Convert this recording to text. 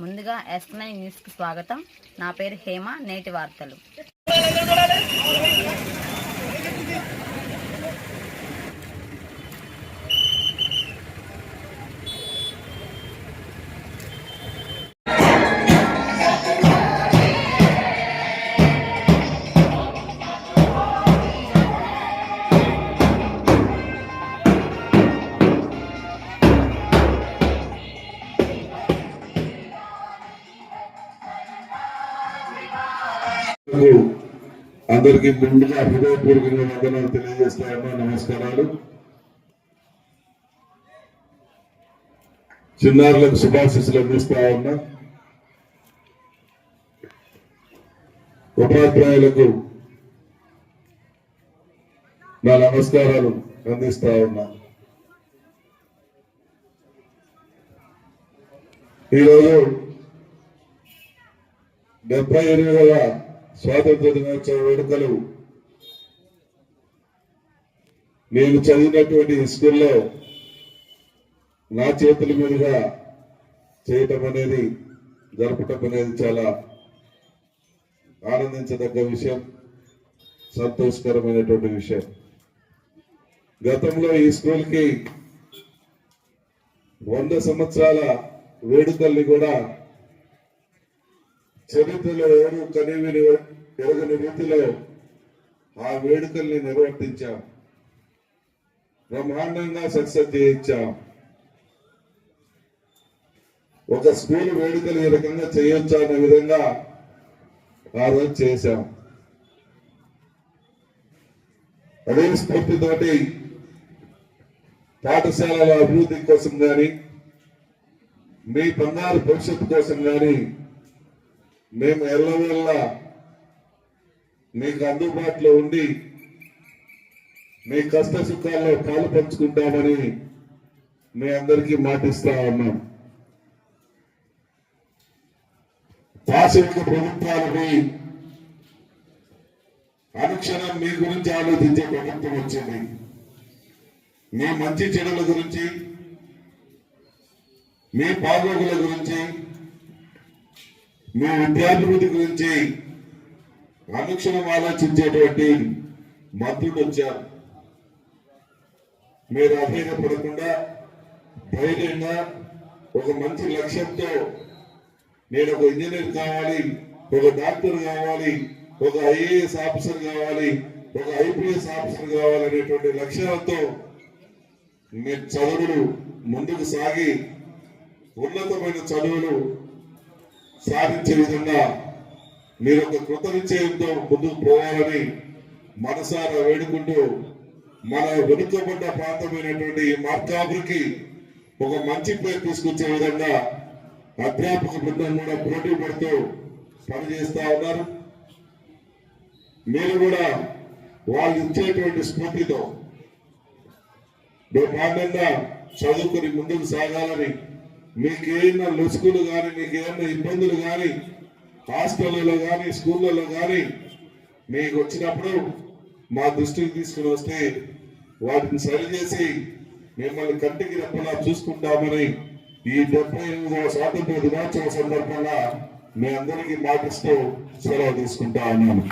ముందుగా yes nine న్యూస్కి స్వాగతం. నా పేరు హేమ నేటి వార్తలు. అందరికి ముందుగా హృదయపూర్వకంగా వందనాలు తెలియజేస్తాయమ్మా. నమస్కారాలు. చిన్నారులకు శుభాశిస్సులు అందిస్తా ఉన్నా ఉపాధ్యాయులకు నా నమస్కారాలు అందిస్తా ఉన్నా ఈరోజు డెబ్బై ఎనిమిదవ స్వాతంత్ర దినోత్సవ వేడుకలు. నేను చదివినటువంటి స్కూల్లో నా చేతుల మీదుగా చేయటం అనేది జరపటం అనేది చాలా ఆనందించదగ్గ విషయం సంతోషకరమైనటువంటి విషయం. గతంలో ఈ స్కూల్కి వంద సంవత్సరాల వేడుకల్ని కూడా చరిత్రలో ఎవరు కనివిని ఎరగని రీతిలో ఆ వేడుకల్ని నిర్వర్తించాం. బ్రహ్మాండంగా సక్సెస్ చేయించాం. ఒక స్కూల్ వేడుకలు ఈ రకంగా చేయొచ్చా అనే విధంగా ఆ రోజు చేశాం. అదే స్ఫూర్తితోటి పాఠశాలల అభివృద్ధి కోసం కానీ మీ బంగారు భవిష్యత్తు కోసం కానీ మేము ఎల్లవెల్లా మీకు అందుబాటులో ఉండి మీ కష్ట సుఖాల్లో పాలు పంచుకుంటామని మీ అందరికీ మాటిస్తా ఉన్నాం. పాశ్విక ప్రభుత్వాలపై అనుక్షణం మీ గురించి ఆలోచించే ప్రభుత్వం వచ్చింది. మీ మంచి చెడుల గురించి మీ బాగోగుల గురించి మీ విద్యాభివృద్ధి గురించి అనుక్షణం ఆలోచించేటువంటి మంత్రులు వచ్చారు. మీరు అధైర్యపడకుండా ధైర్యంగా ఒక మంచి లక్ష్యంతో నేను ఒక ఇంజనీర్ కావాలి ఒక డాక్టర్ కావాలి ఒక ఐఏఎస్ ఆఫీసర్ కావాలి ఒక ఐపీఎస్ ఆఫీసర్ కావాలనేటువంటి లక్ష్యాలతో మీ చదువులు ముందుకు సాగి ఉన్నతమైన చదువులు సాధించే విధంగా మీరు ఒక కృత నిశ్చయంతో ముందుకు పోవాలని మనసారా వేడుకుంటూ మన వెనుకబడ్డ ప్రాంతమైనటువంటి ఈ మార్కాపురికి ఒక మంచి పేరు తీసుకొచ్చే విధంగా అధ్యాపక బృందం కూడా పోటీ పడుతూ పనిచేస్తా ఉన్నారు. మీరు కూడా వాళ్ళు ఇచ్చేటువంటి స్ఫూర్తితో బ్రహ్మాండంగా చదువుకుని ముందుకు సాగాలని మీకేమైనా లొసుకులు కానీ మీకు ఏమైనా ఇబ్బందులు కానీ హాస్టళ్ళలో కానీ స్కూళ్ళలో కానీ మీకు వచ్చినప్పుడు మా దృష్టికి తీసుకుని వస్తే వాటిని సరిచేసి మిమ్మల్ని కంటికి రెప్పలా చూసుకుంటామని ఈ డెబ్బై ఎనిమిదవ స్వాతంత్ర దినోత్సవ సందర్భంగా మీ అందరికీ మాటిస్తూ సెలవు తీసుకుంటా ఉన్నాను.